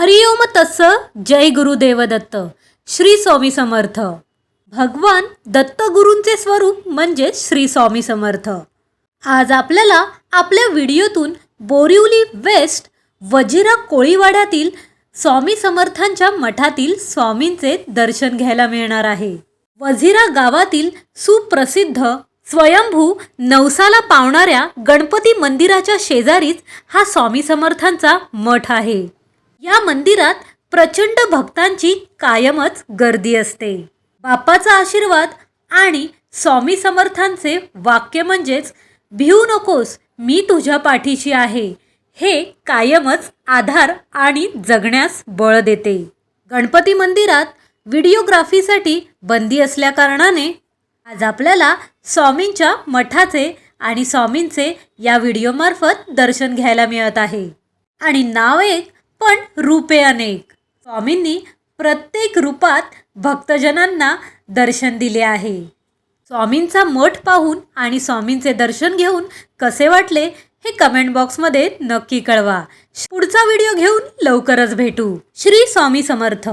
हरिओम तस जय गुरुदेव दत्त श्री स्वामी समर्थ. भगवान दत्तगुरूंचे स्वरूप म्हणजे श्री स्वामी समर्थ. आज आपल्याला आपल्या व्हिडिओतून बोरिवली वेस्ट वजिरा कोळीवाड्यातील स्वामी समर्थांच्या मठातील स्वामींचे दर्शन घ्यायला मिळणार आहे. वझिरा गावातील सुप्रसिद्ध स्वयंभू नवसाला पावणाऱ्या गणपती मंदिराच्या शेजारीच हा स्वामी समर्थांचा मठ आहे. या मंदिरात प्रचंड भक्तांची कायमच गर्दी असते. बापाचा आशीर्वाद आणि स्वामी समर्थांचे वाक्य म्हणजेच भिवू नकोस मी तुझ्या पाठीशी आहे. हे कायमच आधार आणि जगण्यास बळ देते. गणपती मंदिरात व्हिडिओग्राफीसाठी बंदी असल्याकारणाने आज आपल्याला स्वामींच्या मठाचे आणि स्वामींचे या व्हिडिओमार्फत दर्शन घ्यायला मिळत आहे. आणि नाव एक पण रूपे अनेक. स्वामींनी प्रत्येक रूपात भक्तजनांना दर्शन दिले आहे. स्वामींचा मठ पाहून आणि स्वामींचे दर्शन घेऊन कसे वाटले हे कमेंट बॉक्समध्ये नक्की कळवा. पुढचा व्हिडिओ घेऊन लवकरच भेटू. श्री स्वामी समर्थ.